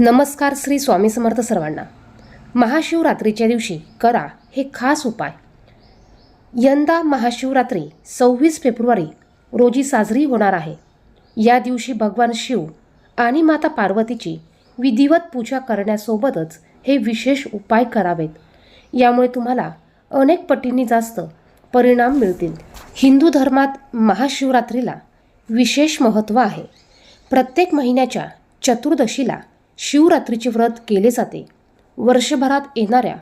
नमस्कार श्री स्वामी समर्थ सर्वांना. महाशिवरात्रीच्या दिवशी करा हे खास उपाय. यंदा महाशिवरात्री सव्वीस फेब्रुवारी रोजी साजरी होणार आहे. या दिवशी भगवान शिव आणि माता पार्वतीची विधिवत पूजा करण्यासोबतच हे विशेष उपाय करावेत. यामुळे तुम्हाला अनेक पटींनी जास्त परिणाम मिळतील. हिंदू धर्मात महाशिवरात्रीला विशेष महत्त्व आहे. प्रत्येक महिन्याच्या चतुर्दशीला शिवरात्रीचे व्रत केले जाते. वर्षभरात येणाऱ्या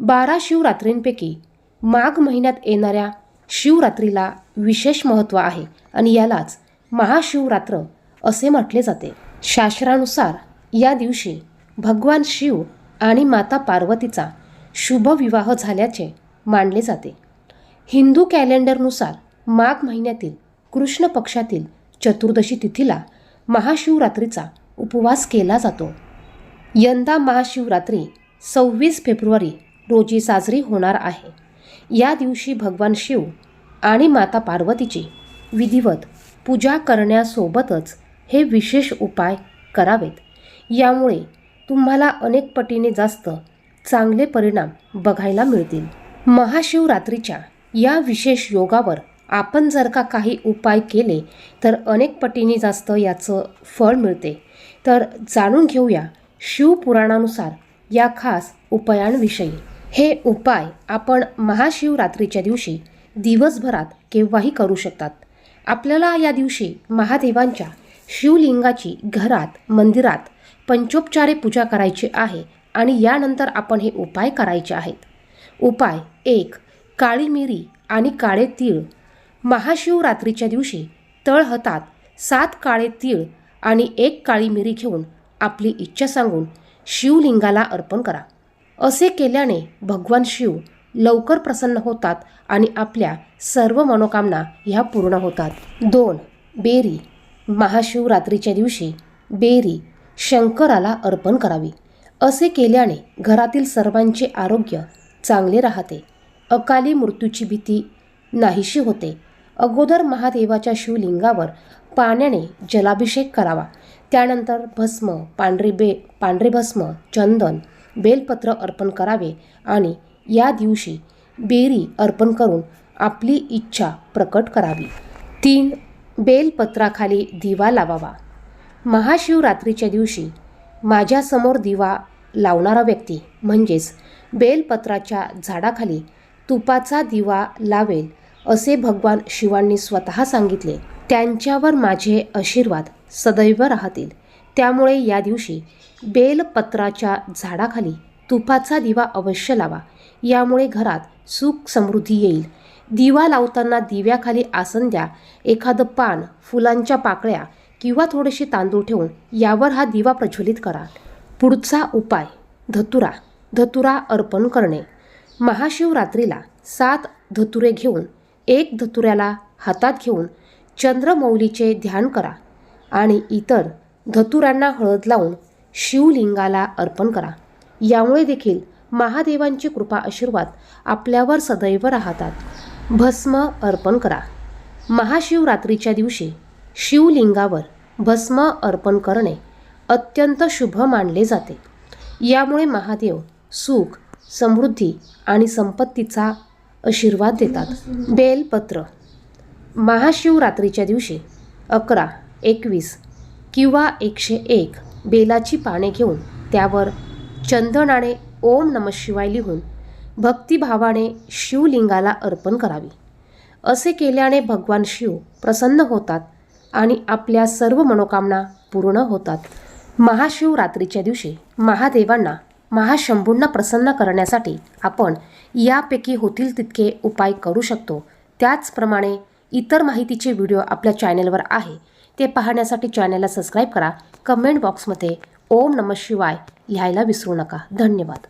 बारा शिवरात्रींपैकी माघ महिन्यात येणाऱ्या शिवरात्रीला विशेष महत्त्व आहे आणि यालाच महाशिवरात्र असे म्हटले जाते. शास्त्रानुसार या दिवशी भगवान शिव आणि माता पार्वतीचा शुभविवाह झाल्याचे मानले जाते. हिंदू कॅलेंडरनुसार माघ महिन्यातील कृष्ण पक्षातील चतुर्दशी तिथीला महाशिवरात्रीचा उपवास केला जातो. यंदा महाशिवरात्री सव्वीस फेब्रुवारी रोजी साजरी होणार आहे. या दिवशी भगवान शिव आणि माता पार्वतीची विधिवत पूजा करण्यासोबतच हे विशेष उपाय करावेत. यामुळे तुम्हाला अनेक पटीने जास्त चांगले परिणाम बघायला मिळतील. महाशिवरात्रीच्या या विशेष योगावर आपण जर का काही उपाय केले तर अनेक पटीने जास्त याचं फळ मिळते. तर जाणून घेऊया शिवपुराणानुसार या खास उपायांविषयी. हे उपाय आपण महाशिवरात्रीच्या दिवशी दिवसभरात केव्हाही करू शकतात. आपल्याला या दिवशी महादेवांच्या शिवलिंगाची घरात मंदिरात पंचोपचारे पूजा करायची आहे आणि यानंतर आपण हे उपाय करायचे आहेत. उपाय एक काळी मिरी आणि काळे तीळ महाशिवरात्रीच्या दिवशी तळहतात सात काळे तीळ आणि एक काळी मिरी घेऊन आपली इच्छा सांगून शिवलिंगाला अर्पण करा. असे केल्याने भगवान शिव लवकर प्रसन्न होतात आणि आपल्या सर्व मनोकामना ह्या पूर्ण होतात. दोन बेरी. महाशिवरात्रीच्या दिवशी बेरी शंकराला अर्पण करावी. असे केल्याने घरातील सर्वांचे आरोग्य चांगले राहते. अकाली मृत्यूची भीती नाहीशी होते. अगोदर महादेवाच्या शिवलिंगावर पाण्याने जलाभिषेक करावा. त्यानंतर भस्म पांढरी बे पांढरे भस्म चंदन बेलपत्र अर्पण करावे आणि या दिवशी बेरी अर्पण करून आपली इच्छा प्रकट करावी. तीन बेलपत्राखाली दिवा लावावा. महाशिवरात्रीच्या दिवशी माझ्यासमोर दिवा लावणारा व्यक्ती म्हणजेच बेलपत्राच्या झाडाखाली तुपाचा दिवा लावेल असे भगवान शिवांनी स्वतः सांगितले. त्यांच्यावर माझे आशीर्वाद सदैव राहतील. त्यामुळे या दिवशी बेलपत्राच्या झाडाखाली तुपाचा दिवा अवश्य लावा. यामुळे घरात सुख समृद्धी येईल. दिवा लावताना दिव्याखाली आसन द्या. एखादं पान फुलांच्या पाकळ्या किंवा थोडेसे तांदूळ ठेवून यावर हा दिवा प्रज्वलित करा. पुढचा उपाय धतुरा. धतुरा अर्पण करणे. महाशिवरात्रीला सात धतुरे घेऊन एक धतुऱ्याला हातात घेऊन चंद्रमौलीचे ध्यान करा आणि इतर धतुरांना हळद लावून शिवलिंगाला अर्पण करा. यामुळे देखील महादेवांची कृपा आशीर्वाद आपल्यावर सदैव राहतात. भस्म अर्पण करा. महाशिवरात्रीच्या दिवशी शिवलिंगावर भस्म अर्पण करणे अत्यंत शुभ मानले जाते. यामुळे महादेव सुख समृद्धी आणि संपत्तीचा आशीर्वाद देतात. बेलपत्र. महाशिवरात्रीच्या दिवशी अकरा एकवीस किंवा एकशे एक बेलाची पाने घेऊन त्यावर चंदनाने ओम नम शिवाय लिहून भक्तिभावाने शिवलिंगाला अर्पण करावी. असे केल्याने भगवान शिव प्रसन्न होतात आणि आपल्या सर्व मनोकामना पूर्ण होतात. महाशिवरात्रीच्या दिवशी महादेवांना महाशंभूंना प्रसन्न करण्यासाठी आपण यापैकी होतील तितके उपाय करू शकतो. त्याचप्रमाणे इतर माहितीचे व्हिडिओ आपल्या चॅनेलवर आहे. ते पाहण्यासाठी चॅनेलला सबस्क्राईब करा. कमेंट बॉक्समध्ये ओम नम शिवाय लिहायला विसरू नका. धन्यवाद.